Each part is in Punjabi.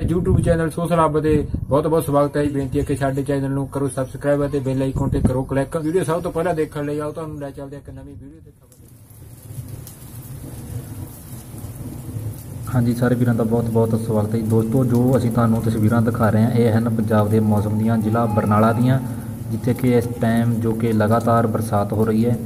YouTube ਚੈਨਲ ਸੋਸ਼ਲ ਦੇ ਬਹੁਤ ਬਹੁਤ ਸਵਾਗਤ ਹੈ ਜੀ। ਬੇਨਤੀ ਹੈ ਕਿ ਸਾਡੇ ਚੈਨਲ ਨੂੰ ਕਰੋ ਸਬਸਕ੍ਰਾਈਬ ਅਤੇ ਬੈਲ ਆਈਕਨ ਤੇ ਕਰੋ ਕਲਿੱਕ ਵੀਡੀਓ ਸਭ ਤੋਂ ਪਹਿਲਾਂ ਦੇਖਣ ਲਈ ਆਓ, ਤੁਹਾਨੂੰ ਲੈ ਚੱਲਦੇ ਹਾਂ ਇੱਕ ਨਵੀਂ ਵੀਡੀਓ ਤੇ ਖਬਰ ਹਾਂਜੀ ਸਾਰੇ ਵੀਰਾਂ ਦਾ ਬਹੁਤ-ਬਹੁਤ ਸਵਾਗਤ ਹੈ ਜੀ। ਦੋਸਤੋ, ਜੋ ਅਸੀਂ ਤੁਹਾਨੂੰ ਤਸਵੀਰਾਂ ਦਿਖਾ ਰਹੇ ਹਾਂ, ਇਹ ਹਨ ਪੰਜਾਬ ਦੇ ਮੌਸਮ ਦੀਆਂ ਜ਼ਿਲ੍ਹਾ ਬਰਨਾਲਾ ਦੀਆਂ, ਜਿੱਥੇ ਕਿ ਇਸ ਟਾਈਮ ਜੋ ਕਿ ਲਗਾਤਾਰ ਬਰਸਾਤ ਹੋ ਰਹੀ ਹੈ।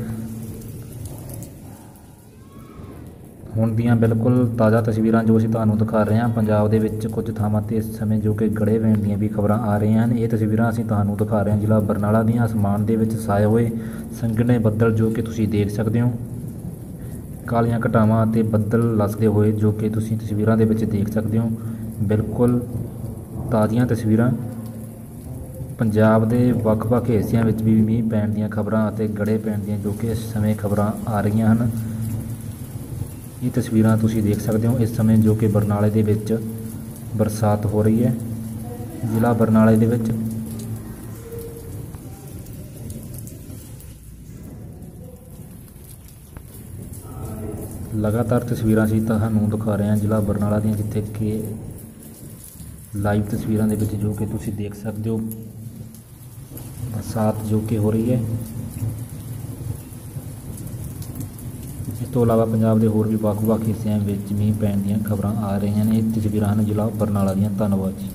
ਹੁਣ ਦੀਆਂ ਬਿਲਕੁਲ ਤਾਜ਼ਾ ਤਸਵੀਰਾਂ ਜੋ ਅਸੀਂ ਤੁਹਾਨੂੰ ਦਿਖਾ ਰਹੇ ਹਾਂ, ਪੰਜਾਬ ਦੇ ਵਿੱਚ ਕੁਝ ਥਾਵਾਂ ਤੇ ਇਸ ਸਮੇਂ ਜੋ ਕਿ ਗੜੇ ਪੈਣ ਦੀਆਂ ਵੀ ਖਬਰਾਂ ਆ ਰਹੀਆਂ ਹਨ। ਇਹ ਤਸਵੀਰਾਂ ਅਸੀਂ ਤੁਹਾਨੂੰ ਦਿਖਾ ਰਹੇ ਹਾਂ ਜ਼ਿਲ੍ਹਾ ਬਰਨਾਲਾ ਦੀਆਂ। ਅਸਮਾਨ ਦੇ ਵਿੱਚ ਛਾਏ ਹੋਏ ਸੰਘਣੇ ਬੱਦਲ ਜੋ ਕਿ ਤੁਸੀਂ ਦੇਖ ਸਕਦੇ ਹੋ। ਕਾਲੀਆਂ ਘਟਾਵਾਂ ਅਤੇ ਬੱਦਲ ਲਸਦੇ ਹੋਏ ਜੋ ਕਿ ਤੁਸੀਂ ਤਸਵੀਰਾਂ ਦੇ ਵਿੱਚ ਦੇਖ ਸਕਦੇ ਹੋ। ਬਿਲਕੁਲ ਤਾਜ਼ੀਆਂ ਤਸਵੀਰਾਂ। ਪੰਜਾਬ ਦੇ ਵੱਖ-ਵੱਖ ਹਿੱਸਿਆਂ ਵਿੱਚ ਵੀ ਮੀਂਹ ਪੈਣ ਦੀਆਂ ਖਬਰਾਂ ਅਤੇ ਗੜੇ ਪੈਣ ਦੀਆਂ ਜੋ ਕਿ ਇਸ ਸਮੇਂ ਖਬਰਾਂ ਆ ਰਹੀਆਂ ਹਨ। ਇਹ ਤਸਵੀਰਾਂ ਤੁਸੀਂ ਦੇਖ ਸਕਦੇ ਹੋ ਇਸ ਸਮੇਂ ਜੋ ਕਿ ਬਰਨਾਲੇ ਦੇ ਵਿੱਚ ਬਰਸਾਤ ਹੋ ਰਹੀ ਹੈ? ਜ਼ਿਲ੍ਹਾ ਬਰਨਾਲੇ ਦੇ ਵਿੱਚ। ਲਗਾਤਾਰ ਤਸਵੀਰਾਂ ਅਸੀਂ ਤੁਹਾਨੂੰ ਦਿਖਾ ਰਹੇ ਹਾਂ ਜ਼ਿਲ੍ਹਾ ਬਰਨਾਲਾ ਦੀਆਂ, ਜਿੱਥੇ ਕਿ ਲਾਈਵ ਤਸਵੀਰਾਂ ਦੇ ਵਿੱਚ ਜੋ ਕਿ ਤੁਸੀਂ ਦੇਖ ਸਕਦੇ ਹੋ। ਬਰਸਾਤ ਜੋ ਕਿ ਹੋ ਰਹੀ ਹੈ ਇਸ ਤੋਂ ਇਲਾਵਾ ਪੰਜਾਬ ਦੇ ਹੋਰ ਵੀ ਵੱਖ-ਵੱਖ ਹਿੱਸਿਆਂ ਵਿੱਚ ਮੀਂਹ ਪੈਣ ਦੀਆਂ ਖਬਰਾਂ ਆ ਰਹੀਆਂ ਨੇ। ਇਹ ਤਸਵੀਰਾਂ ਹਨ ਜ਼ਿਲ੍ਹਾ ਬਰਨਾਲਾ ਦੀਆਂ। ਧੰਨਵਾਦ ਜੀ।